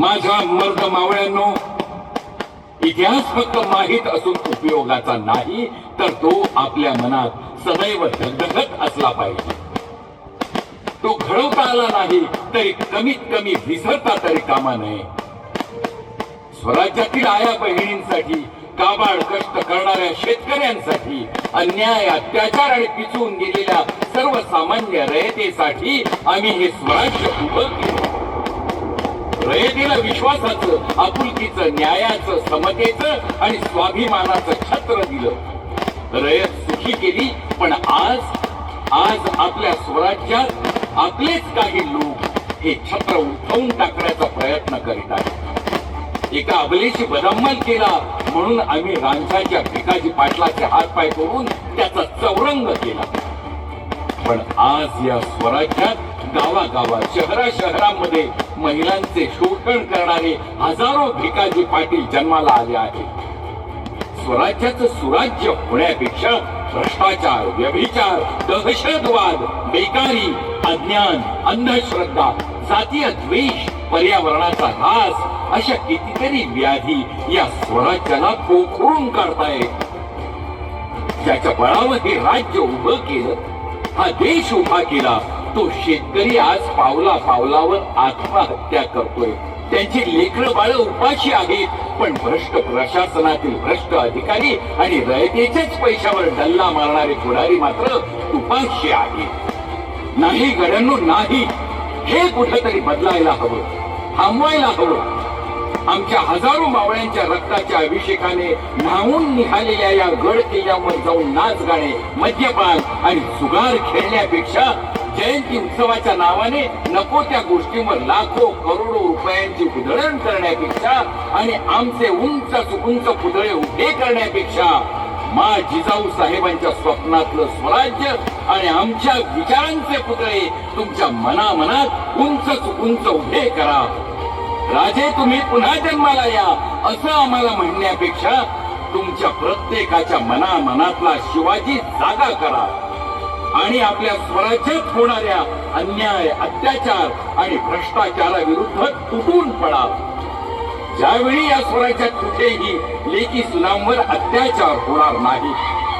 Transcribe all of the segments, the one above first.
माझ्या मर्द मावळ्यांनो इतिहास फक्त माहीत असून उपयोगाचा नाही तर तो आपल्या मनात सदैव धगधगत असला पाहिजे. तो घडवता आला नाही तरी कमीत कमी विसरता तरी कामा नये. स्वराज्यातील आया बहिणींसाठी काबाड कष्ट करणाऱ्या शेतकऱ्यांसाठी अन्याय अत्याचार आणि पिचून गेलेल्या सर्वसामान्य रयतेसाठी आम्ही हे स्वराज्य उभं केलं. रयतीला विश्वासाचं आपुलकीचं न्यायाचं समतेचं आणि स्वाभिमानाचं छत्र दिलं. रयत सुखी केली पण आज आज आपल्या स्वराज्यात आपलेच काही लोक हे छत्र उठवून टाकण्याचा प्रयत्न करीत आहेत. एका अबलेशी बदंबल केला म्हणून आम्ही रांझाच्या भिकाजी पाटलाचे हात पाय करून त्याचा चौरंग केला. पण आज या स्वराज्यात गावागावात शहरा शहरांमध्ये महिलांचे शोषण करणारे हजारो भिकाजी पाटील जन्माला आले आहेत. स्वराज्याचं सुराज्य होण्यापेक्षा भ्रष्टाचार व्यभिचार दहशतवाद बेकारी अज्ञान अंधश्रद्धा जातीय द्वेष पर्यावरणाचा ऱ्हास अशा कितीतरी व्याधी या स्वराज्याला पोखरून काढतायत. ज्याच्या बळावर हे राज्य उभं केलं हा देश उभा केला तो शेतकरी आज पावला पावलावर आत्महत्या करतोय. त्यांची लेकर बाळ उपाशी आहेत. पण भ्रष्ट प्रशासनातील भ्रष्ट अधिकारी आणि रयतेच्याच पैशावर डल्ला मारणारे पुढारी मात्र उपाशी आहेत. नाही गड्यांनो नाही. हे कुठंतरी बदलायला हवं. थांबवायला हवं. आमच्या हजारो मावळ्यांच्या रक्ताच्या अभिषेकाने न्हावून निघालेल्या या गड किल्ल्यावर जाऊन नाच गाणे मद्यपान आणि जुगार खेळण्यापेक्षा जयंती उत्सवाच्या नावाने नको त्या गोष्टींवर लाखो करोडो रुपयांची उधळण करण्यापेक्षा आणि आमचे उंच उंच पुतळे उभे करण्यापेक्षा मा जिजाऊ साहेबांच्या स्वप्नातलं स्वराज्य आणि आमच्या विचारांचे पुतळे तुमच्या मनामनात उंच उंच उभे करा. राजे तुम्ही पुन्हा जन्माला या असं आम्हाला म्हणण्यापेक्षा तुमच्या प्रत्येकाच्या मनामनातला शिवाजी जागा करा. आणि आपल्या स्वराज्यात होणाऱ्या अन्याय अत्याचार आणि भ्रष्टाचाराविरुद्ध तुटून पडा. ज्यावेळी या स्वराज्यात कुठेही लेखी सुनांवर अत्याचार होणार नाही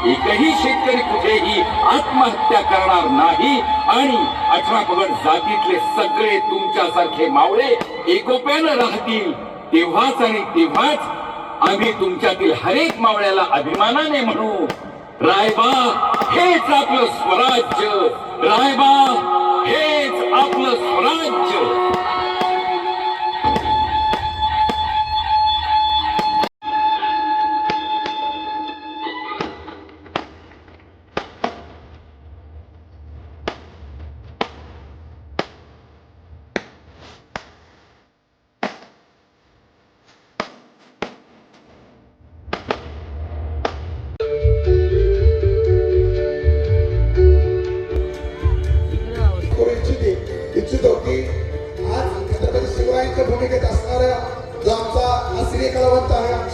एकही शेतकरी कुठेही आत्महत्या करणार नाही आणि अठरा पगड जातीतले सगळे तुमच्यासारखे मावळे एकोप्यानं राहतील तेव्हाच आणि तेव्हाच आम्ही तुमच्यातील हरेक मावळ्याला अभिमानाने म्हणू. रायबा हेच आपलं स्वराज्य. रायबा हेच आपलं स्वराज्य.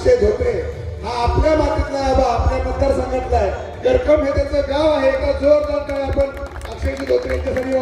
अक्षय झोपे हा आपल्या मातीतला आहे बा आपल्या मतदारसंघातला आहे. गरकम हे त्याचं गाव आहे एका जोरदार काय आपण अक्षयजी धोत्रे यांच्यासाठी